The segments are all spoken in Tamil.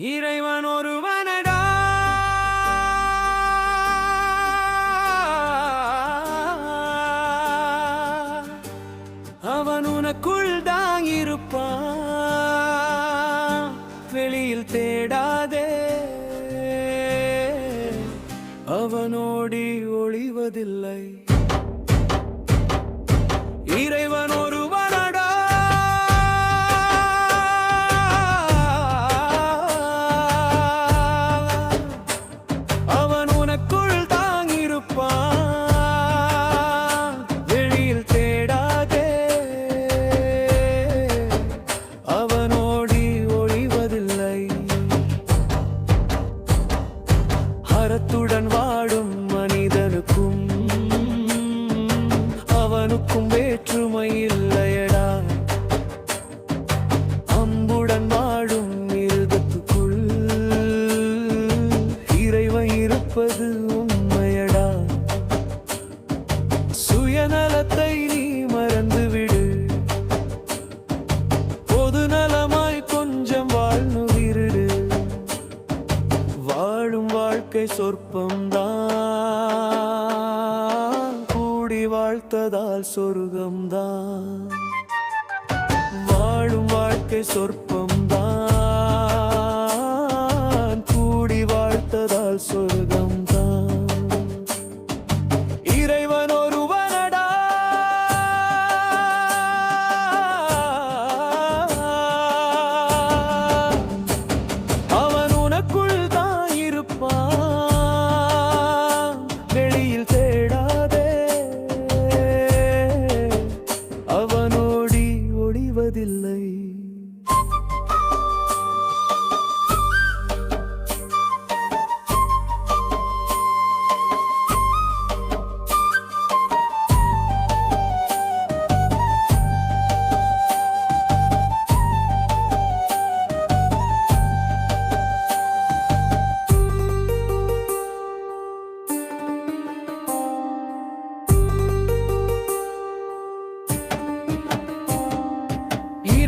இறைவன் ஒருவனடா. அவன் உனக்குள் தான் இருப்பான். வெளியில் தேடாதே. அவனோடி ஒளிவதில்லை. அறத்துடன் வா. சொற்பம்தான் கூடி வாழ்த்ததால் சொர்க்கம்தான். வாழும் வாழ்க்கை சொற்பம்தான்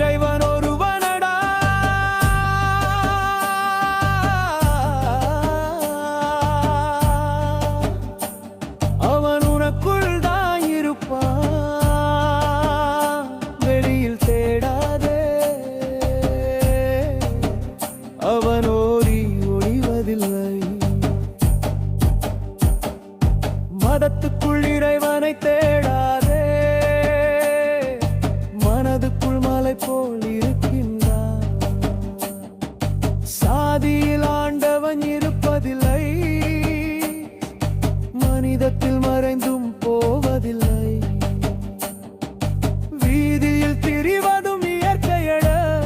இறைவன் ஒருவனடா. அவன் உனக்குள் தான் இருப்பான். வெளியில் தேடாதே. அவன் ஓடி ஒழிவதில்லை மதத்துக்குள் இறைவனை தேடாதே கணிதத்தில் மறைந்தும் போவதில்லை. வீதியில் திரிவதும் இயற்கையட.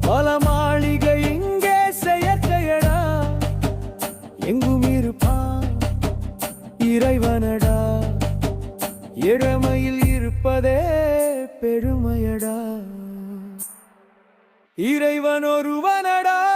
பல மாளிகை இங்கே செயற்கையடா. எங்கும் இருப்பான் இறைவனடா. இளமையில் இருப்பதே பெருமையடா. இறைவன் ஒருவனடா.